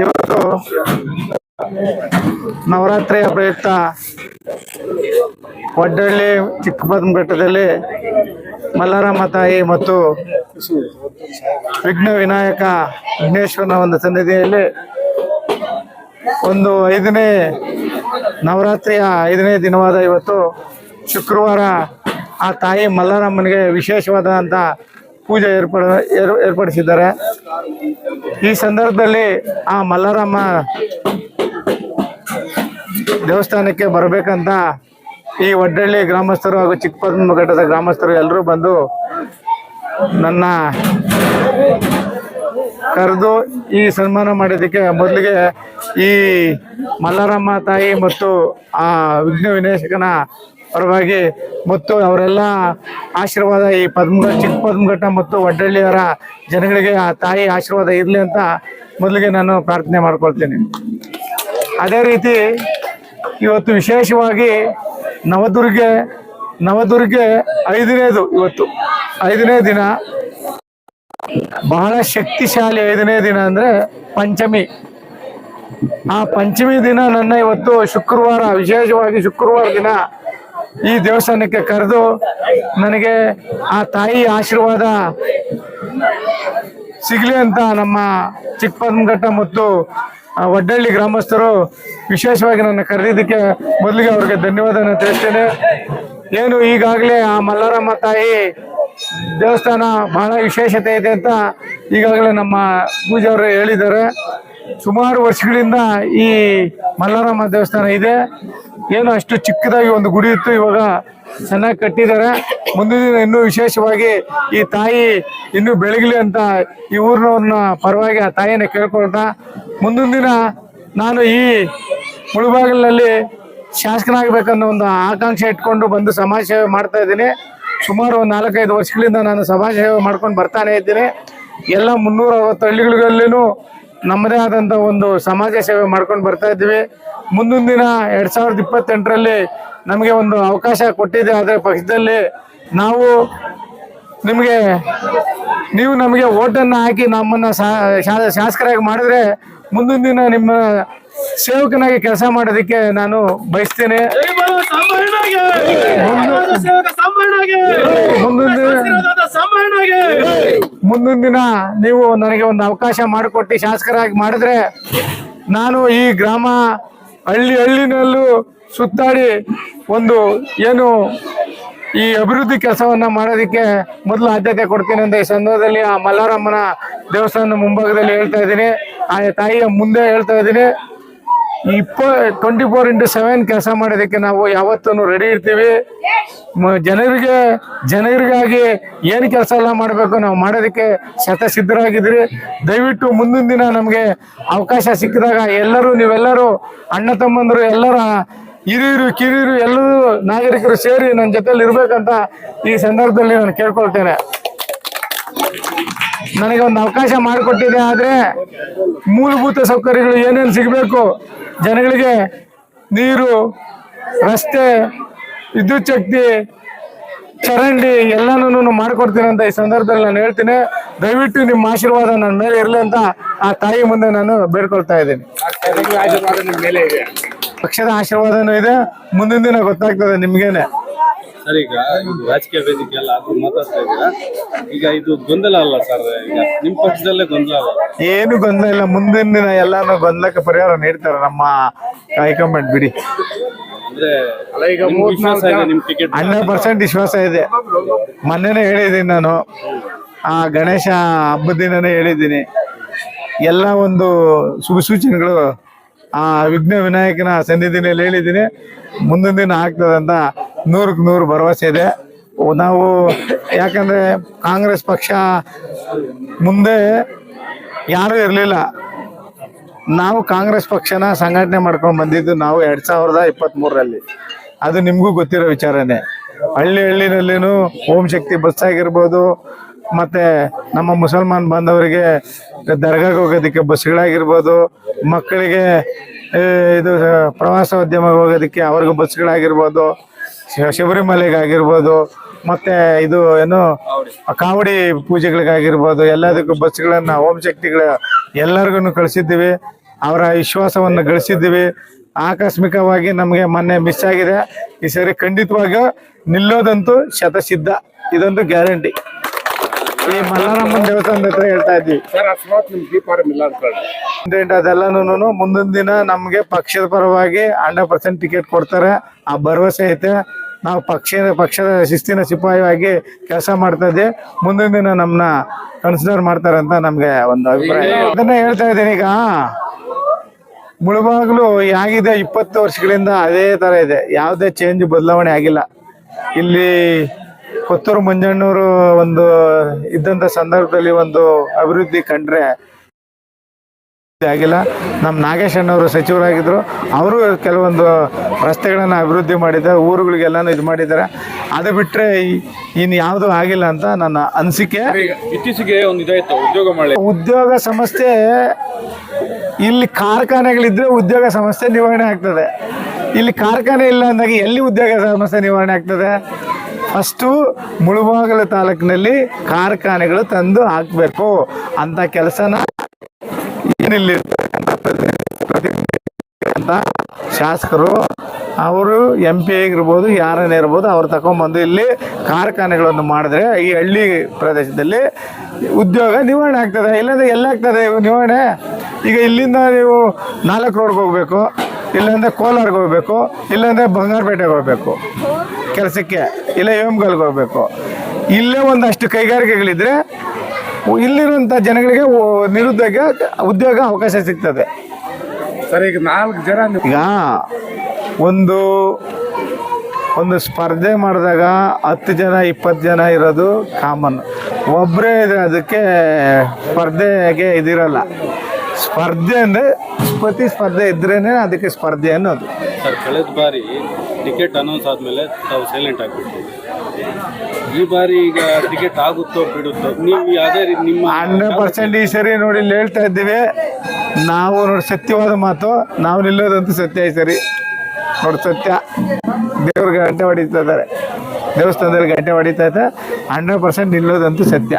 ಇವತ್ತು ನವರಾತ್ರಿಯ ಪ್ರಯುಕ್ತ ಒಡ್ಡಳ್ಳಿ ಚಿಕ್ಕಬದನಘಟ್ಟದಲ್ಲಿ ಮಲ್ಲಾರಮ್ಮ ತಾಯಿ ಮತ್ತು ವಿಘ್ನ ವಿನಾಯಕ ವಿಘ್ನೇಶ್ವರನ ಒಂದು ಸನ್ನಿಧಿಯಲ್ಲಿ ಒಂದು ಐದನೇ ನವರಾತ್ರಿಯ ಐದನೇ ದಿನವಾದ ಇವತ್ತು ಶುಕ್ರವಾರ ಆ ತಾಯಿ ಮಲ್ಲಾರಮ್ಮನಿಗೆ ವಿಶೇಷವಾದಂಥ ಪೂಜೆ ಏರ್ಪಡ, ಏರ್, ಏರ್ಪಡಿಸಿದ್ದಾರೆ. ಈ ಸಂದರ್ಭದಲ್ಲಿ ಆ ಮಲ್ಲಾರಮ್ಮ ದೇವಸ್ಥಾನಕ್ಕೆ ಬರಬೇಕಂತ ಈ ಒಡ್ಡಳ್ಳಿ ಗ್ರಾಮಸ್ಥರು ಹಾಗೂ ಚಿಕ್ಕಪದ್ಮ ಘಟ್ಟದ ಗ್ರಾಮಸ್ಥರು ಎಲ್ಲರೂ ಬಂದು ನನ್ನ ಕರೆದು ಈ ಸನ್ಮಾನ ಮಾಡಿದ್ದಕ್ಕೆ ಮೊದಲಿಗೆ ಈ ಮಲ್ಲಾರಮ್ಮ ತಾಯಿ ಮತ್ತು ಆ ವಿಘ್ನ ವಿನಾಶಕನ ಪರವಾಗಿ ಮತ್ತು ಅವರೆಲ್ಲ ಆಶೀರ್ವಾದ ಈ ಪದ್ಮ ಚಿಕ್ಕ ಪದ್ಮಘಟ್ಟ ಮತ್ತು ಒಡ್ಡಳ್ಳಿಯವರ ಜನಗಳಿಗೆ, ಆ ತಾಯಿ ಆಶೀರ್ವಾದ ಇರಲಿ ಅಂತ ಮೊದಲಿಗೆ ನಾನು ಪ್ರಾರ್ಥನೆ ಮಾಡ್ಕೊಳ್ತೀನಿ. ಅದೇ ರೀತಿ ಇವತ್ತು ವಿಶೇಷವಾಗಿ ನವದುರ್ಗೆ ನವದುರ್ಗೆ ಐದನೇದು ಇವತ್ತು, ಐದನೇ ದಿನ. ಬಹಳ ಶಕ್ತಿಶಾಲಿ ಐದನೇ ದಿನ ಅಂದ್ರೆ ಪಂಚಮಿ. ಆ ಪಂಚಮಿ ದಿನ ನನ್ನ ಇವತ್ತು ಶುಕ್ರವಾರ, ವಿಶೇಷವಾಗಿ ಶುಕ್ರವಾರ ದಿನ ಈ ದೇವಸ್ಥಾನಕ್ಕೆ ಕರೆದು ನನಗೆ ಆ ತಾಯಿ ಆಶೀರ್ವಾದ ಸಿಗಲಿ ಅಂತ ನಮ್ಮ ಚಿಕ್ಕಪದ್ಮಘಟ್ಟ ಮತ್ತು ಒಡ್ಡಳ್ಳಿ ಗ್ರಾಮಸ್ಥರು ವಿಶೇಷವಾಗಿ ನನ್ನ ಕರೆದಿದ್ದಕ್ಕೆ ಮೊದಲಿಗೆ ಅವ್ರಿಗೆ ಧನ್ಯವಾದನ ತಿಳಿಸ್ತೇನೆ. ಏನು ಈಗಾಗಲೇ ಆ ಮಲ್ಲಾರಮ್ಮ ತಾಯಿ ದೇವಸ್ಥಾನ ಬಹಳ ವಿಶೇಷತೆ ಇದೆ ಅಂತ ಈಗಾಗಲೇ ನಮ್ಮ ಪೂಜೆಯವರು ಹೇಳಿದ್ದಾರೆ. ಸುಮಾರು ವರ್ಷಗಳಿಂದ ಈ ಮಲ್ಲಾರಮ್ಮ ದೇವಸ್ಥಾನ ಇದೆ. ಏನು ಅಷ್ಟು ಚಿಕ್ಕದಾಗಿ ಒಂದು ಗುಡಿ ಇತ್ತು, ಇವಾಗ ಚೆನ್ನಾಗಿ ಕಟ್ಟಿದ್ದಾರೆ. ಮುಂದಿನ ದಿನ ಇನ್ನೂ ವಿಶೇಷವಾಗಿ ಈ ತಾಯಿ ಇನ್ನೂ ಬೆಳಗಲಿ ಅಂತ ಈ ಊರಿನವ್ರನ್ನ ಪರವಾಗಿ ಆ ತಾಯಿನ ಕೇಳ್ಕೊಳ್ತಾ, ಮುಂದಿನ ದಿನ ನಾನು ಈ ಮುಳುಬಾಗಿಲಿನಲ್ಲಿ ಶಾಸಕನಾಗಬೇಕನ್ನೋ ಒಂದು ಆಕಾಂಕ್ಷೆ ಇಟ್ಕೊಂಡು ಬಂದು ಸಮಾಜ ಸೇವೆ ಮಾಡ್ತಾ ಇದ್ದೀನಿ. ಸುಮಾರು ಒಂದು ನಾಲ್ಕೈದು ವರ್ಷಗಳಿಂದ ನಾನು ಸಮಾಜ ಸೇವೆ ಮಾಡ್ಕೊಂಡು ಬರ್ತಾನೆ ಇದ್ದೀನಿ. ಎಲ್ಲ ಮುನ್ನೂರ ಅರವತ್ತು ಹಳ್ಳಿಗಳಲ್ಲೂ ನಮ್ಮದೇ ಆದಂಥ ಒಂದು ಸಮಾಜ ಸೇವೆ ಮಾಡ್ಕೊಂಡು ಬರ್ತಾ ಇದ್ದೀವಿ. ಮುಂದಿನ ದಿನ ಎರಡು ಸಾವಿರದ ಇಪ್ಪತ್ತೆಂಟರಲ್ಲಿ ನಮಗೆ ಒಂದು ಅವಕಾಶ ಕೊಟ್ಟಿದೆ. ಅದರ ಪಕ್ಷದಲ್ಲಿ ನಾವು ನಿಮಗೆ, ನೀವು ನಮಗೆ ಓಟನ್ನು ಹಾಕಿ ನಮ್ಮನ್ನು ಶಾಸಕರಾಗಿ ಮಾಡಿದ್ರೆ ಮುಂದಿನ ದಿನ ನಿಮ್ಮ ಸೇವಕನಾಗಿ ಕೆಲಸ ಮಾಡೋದಕ್ಕೆ ನಾನು ಬಯಸ್ತೇನೆ. ಮುಂದಿನ ದಿನ ಮುಂದಿನ ದಿನ ನೀವು ನನಗೆ ಒಂದು ಅವಕಾಶ ಮಾಡಿಕೊಟ್ಟು ಶಾಸಕರಾಗಿ ಮಾಡಿದ್ರೆ ನಾನು ಈ ಗ್ರಾಮ ಹಳ್ಳಿ ಹಳ್ಳಿನಲ್ಲೂ ಸುತ್ತಾಡಿ ಒಂದು ಏನು ಈ ಅಭಿವೃದ್ಧಿ ಕೆಲಸವನ್ನ ಮಾಡೋದಕ್ಕೆ ಮೊದಲು ಆದ್ಯತೆ ಕೊಡ್ತೀನಿ ಅಂತ ಈ ಸಂದರ್ಭದಲ್ಲಿ ಆ ಮಲ್ಲಾರಮ್ಮನ ದೇವಸ್ಥಾನದ ಮುಂಭಾಗದಲ್ಲಿ ಹೇಳ್ತಾ ಇದ್ದೀನಿ. ಆ ತಾಯಿಯ ಮುಂದೆ ಹೇಳ್ತಾ ಇದ್ದೀನಿ. ಇಪ್ಪ ಟ್ವೆಂಟಿ ಫೋರ್ ಇಂಟು ಸೆವೆನ್ ಕೆಲಸ ಮಾಡೋದಕ್ಕೆ ನಾವು ಯಾವತ್ತೂ ರೆಡಿ ಇರ್ತೀವಿ. ಜನರಿಗೆ, ಜನರಿಗಾಗಿ ಏನು ಕೆಲಸ ಎಲ್ಲ ಮಾಡಬೇಕು ನಾವು ಮಾಡೋದಕ್ಕೆ ಶತಸಿದ್ಧರಾಗಿದ್ದೀರಿ. ದಯವಿಟ್ಟು ಮುಂದಿನ ದಿನ ನಮಗೆ ಅವಕಾಶ ಸಿಕ್ಕಿದಾಗ ಎಲ್ಲರೂ ನೀವೆಲ್ಲರೂ ಅಣ್ಣ ತಮ್ಮಂದರು, ಎಲ್ಲರ ಹಿರಿಯರು, ಕಿರಿಯರು, ಎಲ್ಲರೂ ನಾಗರಿಕರು ಸೇರಿ ನನ್ನ ಜೊತೆಲಿ ಇರಬೇಕಂತ ಈ ಸಂದರ್ಭದಲ್ಲಿ ನಾನು ಕೇಳ್ಕೊಳ್ತೇನೆ. ನನಗೆ ಒಂದು ಅವಕಾಶ ಮಾಡಿಕೊಟ್ಟಿದೆ ಆದರೆ ಮೂಲಭೂತ ಸೌಕರ್ಯಗಳು ಏನೇನು ಸಿಗಬೇಕು? ಜನಗಳಿಗೆ ನೀರು ರಸ್ತೆ ವಿದ್ಯುತ್ ಶಕ್ತಿ ಚರಂಡಿ ಎಲ್ಲನೂ ಮಾಡಿಕೊಡ್ತೀನಿ ಅಂತ ಈ ಸಂದರ್ಭದಲ್ಲಿ ನಾನು ಹೇಳ್ತೀನಿ. ದಯವಿಟ್ಟು ನಿಮ್ಮ ಆಶೀರ್ವಾದ ನನ್ನ ಮೇಲೆ ಇರಲಿ ಅಂತ ಆ ತಾಯಿ ಮುಂದೆ ನಾನು ಬೇಡ್ಕೊಳ್ತಾ ಇದ್ದೀನಿ. ಪಕ್ಷದ ಆಶೀರ್ವಾದನೂ ಇದೆ. ಮುಂದಿನ ದಿನ ಗೊತ್ತಾಗ್ತದೆ ನಿಮ್ಗೇನೆ. ಸರ್ ಈಗ ಇದು ರಾಜಕೀಯ ವೇದಿಕೆ ಎಲ್ಲ ಅದು ಮಾತಾಡ್ತಾ ಇದ್ದೀರಾ? ಈಗ ಇದು ಗೊಂದಲ ಅಲ್ಲ ಸರ್ ಈಗ ನಿಮ್ ಪಕ್ಷದಲ್ಲೇ ಗೊಂದಲ ಅಲ್ಲ? ಏನು ಗೊಂದಲ ಇಲ್ಲ ಮುಂದಿನ ದಿನ ಎಲ್ಲಾನು ಗೊಂದಲಕ್ಕೆ ಪರಿಹಾರ ನೀಡ್ತಾರೆ ನಮ್ಮ ಹೈಕಮಾಂಡ್ ಬಿಡಿ. ಅಂದ್ರೆ ನಿಮ್ಗೆ ವಿಶ್ವಾಸ ಇದೆ ನಿಮ್ ಟಿಕೆಟ್ ಹಂಡ್ರೆಡ್ ಪರ್ಸೆಂಟ್ ವಿಶ್ವಾಸ ಇದೆ. ಮೊನ್ನೆನೇ ಹೇಳಿದ್ದೀನಿ ನಾನು. ಆ ಗಣೇಶ ಹಬ್ಬದ ದಿನನೇ ಹೇಳಿದ್ದೀನಿ. ಎಲ್ಲ ಒಂದು ಶುಭ ಸೂಚನೆಗಳು ಆ ವಿಘ್ನ ವಿನಾಯಕನ ಸನ್ನಿಧಿನಲ್ಲಿ ಹೇಳಿದ್ದೀನಿ. ಮುಂದಿನ ದಿನ ಆಗ್ತದೆ ಅಂತ ನೂರಕ್ಕೆ ನೂರು ಭರವಸೆ ಇದೆ. ನಾವು ಯಾಕಂದ್ರೆ ಕಾಂಗ್ರೆಸ್ ಪಕ್ಷ ಮುಂದೆ ಯಾರೂ ಇರಲಿಲ್ಲ. ನಾವು ಕಾಂಗ್ರೆಸ್ ಪಕ್ಷನ ಸಂಘಟನೆ ಮಾಡ್ಕೊಂಡು ಬಂದಿದ್ದು ನಾವು ಎರಡ್ ಸಾವಿರದ ಇಪ್ಪತ್ತ್ ಮೂರರಲ್ಲಿ ಅದು ನಿಮಗೂ ಗೊತ್ತಿರೋ ವಿಚಾರನೇ. ಹಳ್ಳಿ ಹಳ್ಳಿನಲ್ಲಿನೂ ಓಂ ಶಕ್ತಿ ಬಸ್ ಆಗಿರ್ಬೋದು, ಮತ್ತೆ ನಮ್ಮ ಮುಸಲ್ಮಾನ್ ಬಾಂಧವರಿಗೆ ದರ್ಗಾಗೆ ಹೋಗೋದಕ್ಕೆ ಬಸ್ಗಳಾಗಿರ್ಬೋದು, ಮಕ್ಕಳಿಗೆ ಇದು ಪ್ರವಾಸೋದ್ಯಮಕ್ಕೆ ಹೋಗೋದಕ್ಕೆ ಅವ್ರಿಗೂ ಬಸ್ಗಳಾಗಿರ್ಬೋದು ಶಬರಿಮಲೆಗಾಗಿರ್ಬೋದು ಮತ್ತೆ ಇದು ಏನು ಕಾವಡಿ. ಪೂಜೆಗಳಿಗಾಗಿರ್ಬೋದು ಎಲ್ಲದಕ್ಕೂ ಬಸ್ಗಳನ್ನ ಓಂ ಶಕ್ತಿಗಳ ಎಲ್ಲರಿಗೂ ಕಳಿಸಿದ್ದೀವಿ. ಅವರ ವಿಶ್ವಾಸವನ್ನು ಗಳಿಸಿದ್ದೀವಿ. ಆಕಸ್ಮಿಕವಾಗಿ ನಮಗೆ ಮೊನ್ನೆ ಮಿಸ್ ಆಗಿದೆ. ಈ ಸರಿ ಖಂಡಿತವಾಗಿಯೂ ನಿಲ್ಲೋದಂತೂ ಶತಸಿದ್ಧ. ಇದೊಂದು ಗ್ಯಾರಂಟಿ. ಈ ಮಲ್ಲಾರಮ್ಮನ ದೇವಸ್ಥಾನದ ಹತ್ರ ಹೇಳ್ತಾ ಇದ್ವಿ. ಸರ್ ಅಕಸ್ಮಾತ್ ನಿಮ್ ಇಲ್ಲ ಅದೆಲ್ಲನೂ ಮುಂದಿನ ದಿನ ನಮಗೆ ಪಕ್ಷದ ಪರವಾಗಿ ಹಂಡ್ರೆಡ್ ಪರ್ಸೆಂಟ್ ಟಿಕೆಟ್ ಕೊಡ್ತಾರೆ. ಆ ಭರವಸೆ ಐತೆ. ನಾವು ಪಕ್ಷ ಪಕ್ಷದ ಶಿಸ್ತಿನ ಸಿಪಾಯಿಯಾಗಿ ಕೆಲಸ ಮಾಡ್ತಾ ಇದ್ದೆ. ಮುಂದಿನ ದಿನ ನಮ್ಮನ್ನ ಕನ್ಸಿಡರ್ ಮಾಡ್ತಾರೆ ಅಂತ ನಮ್ಗೆ ಒಂದು ಅಭಿಪ್ರಾಯ. ಅದನ್ನ ಹೇಳ್ತಾ ಇದ್ದೀನಿ ಈಗ. ಮುಳುಬಾಗ್ಲು ಆಗಿದೆ ಇಪ್ಪತ್ತು ವರ್ಷಗಳಿಂದ ಅದೇ ತರ ಇದೆ. ಯಾವುದೇ ಚೇಂಜ್ ಬದಲಾವಣೆ ಆಗಿಲ್ಲ. ಇಲ್ಲಿ ಕೊತ್ತೂರು ಮಂಜಣ್ಣೂರು ಒಂದು ಇದ್ದಂಥ ಸಂದರ್ಭದಲ್ಲಿ ಒಂದು ಅಭಿವೃದ್ಧಿ ಕಂಡ್ರೆ ಆಗಿಲ್ಲ. ನಮ್ಮ ನಾಗೇಶ್ ಅಣ್ಣವರು ಸಚಿವರಾಗಿದ್ದರು ಅವರು ಕೆಲವೊಂದು ರಸ್ತೆಗಳನ್ನು ಅಭಿವೃದ್ಧಿ ಮಾಡಿದ್ದಾರೆ ಊರುಗಳಿಗೆಲ್ಲ ಇದು ಮಾಡಿದ್ದಾರೆ. ಅದು ಬಿಟ್ಟರೆ ಇನ್ನು ಯಾವುದೂ ಆಗಿಲ್ಲ ಅಂತ ನನ್ನ ಅನಿಸಿಕೆ. ಇತ್ತೀಚೆಗೆ ಒಂದು ಇದಾಯಿತು ಉದ್ಯೋಗ ಮಳೆ. ಉದ್ಯೋಗ ಸಮಸ್ಯೆ ಇಲ್ಲಿ ಕಾರ್ಖಾನೆಗಳಿದ್ದರೆ ಉದ್ಯೋಗ ಸಮಸ್ಯೆ ನಿವಾರಣೆ ಆಗ್ತದೆ. ಇಲ್ಲಿ ಕಾರ್ಖಾನೆ ಇಲ್ಲ ಅಂದಾಗ ಎಲ್ಲಿ ಉದ್ಯೋಗ ಸಮಸ್ಯೆ ನಿವಾರಣೆ ಆಗ್ತದೆ? ಫಸ್ಟು ಮುಳುಬಾಗಿಲು ತಾಲೂಕಿನಲ್ಲಿ ಕಾರ್ಖಾನೆಗಳು ತಂದು ಹಾಕಬೇಕು ಅಂತ ಕೆಲಸನ ಏನಿಲ್ಲಿ ಅಂತ ಶಾಸಕರು, ಅವರು ಎಂ ಪಿ ಆಗಿರ್ಬೋದು, ಯಾರನ್ನೇ ಇರ್ಬೋದು, ಅವ್ರು ತಗೊಂಬಂದು ಇಲ್ಲಿ ಕಾರ್ಖಾನೆಗಳನ್ನು ಮಾಡಿದ್ರೆ ಈ ಹಳ್ಳಿ ಪ್ರದೇಶದಲ್ಲಿ ಉದ್ಯೋಗ ನಿವಾರಣೆ ಆಗ್ತದೆ. ಇಲ್ಲಾಂದ್ರೆ ಎಲ್ಲಾಗ್ತದೆ ನಿವಾರಣೆ. ಈಗ ಇಲ್ಲಿಂದ ನೀವು ನಾಲ್ಕು ರೋಡ್ಗೆ ಹೋಗ್ಬೇಕು. ಇಲ್ಲಾಂದ್ರೆ ಕೋಲಾರ್ಗೆ ಹೋಗ್ಬೇಕು ಇಲ್ಲಾಂದ್ರೆ ಬಂಗಾರಪೇಟೆಗೆ ಹೋಗ್ಬೇಕು ಕೆಲಸಕ್ಕೆ ಇಲ್ಲ ಹೇಮಗಲ್ಗೆ ಹೋಗ್ಬೇಕು. ಇಲ್ಲೇ ಒಂದಷ್ಟು ಕೈಗಾರಿಕೆಗಳಿದ್ರೆ ಇಲ್ಲಿರುವಂಥ ಜನಗಳಿಗೆ ನಿರುದ್ಯೋಗ ಉದ್ಯೋಗ ಅವಕಾಶ ಸಿಗ್ತದೆ. ಸರ್ ಈಗ ನಾಲ್ಕು ಜನ ಈಗ ಒಂದು ಒಂದು ಸ್ಪರ್ಧೆ ಮಾಡಿದಾಗ ಹತ್ತು ಜನ ಇಪ್ಪತ್ತು ಜನ ಇರೋದು ಕಾಮನ್ ಒಬ್ಬರೇ ಇದ್ರೆ ಅದಕ್ಕೆ ಸ್ಪರ್ಧೆಗೆ ಇದಿರಲ್ಲ. ಸ್ಪರ್ಧೆ ಅಂದರೆ ಪ್ರತಿ ಸ್ಪರ್ಧೆ ಇದ್ರೇನೆ ಅದಕ್ಕೆ ಸ್ಪರ್ಧೆ ಅನ್ನೋದು. ಸರ್ ಕಳೆದ ಬಾರಿ ಟಿಕೆಟ್ ಅನೌನ್ಸ್ ಆದಮೇಲೆ ತಾವು ಸೈಲೆಂಟ್ ಆಗ್ಬಿಡ್ತೀವಿ ಈ ಬಾರಿ ಈಗ ಟಿಕೆಟ್ ಆಗುತ್ತೋ ಬಿಡುತ್ತೋ ನೀವು ಯಾವುದೇ ರೀತಿ ನಿಮ್ಮ ಹಂಡ್ರೆಡ್ ಪರ್ಸೆಂಟ್ ಈ ಸರಿ ನೋಡಿ ಇಲ್ಲಿ ಹೇಳ್ತಾ ಇದ್ದೀವಿ. ನಾವು ನೋಡಿ ಸತ್ಯವಾದ ಮಾತು ನಾವು ನಿಲ್ಲೋದಂತೂ ಸತ್ಯ ಈ ಸರಿ. ನೋಡಿ ಸತ್ಯ. ದೇವ್ರಿಗೆ ಗಂಟೆ ಹೊಡಿತಾ ಇದ್ದಾರೆ. ದೇವಸ್ಥಾನದಲ್ಲಿ ಗಂಟೆ ಹೊಡಿತಾ ಇದ್ದಾರೆ. ಹಂಡ್ರೆಡ್ ಪರ್ಸೆಂಟ್ ನಿಲ್ಲೋದಂತೂ ಸತ್ಯ.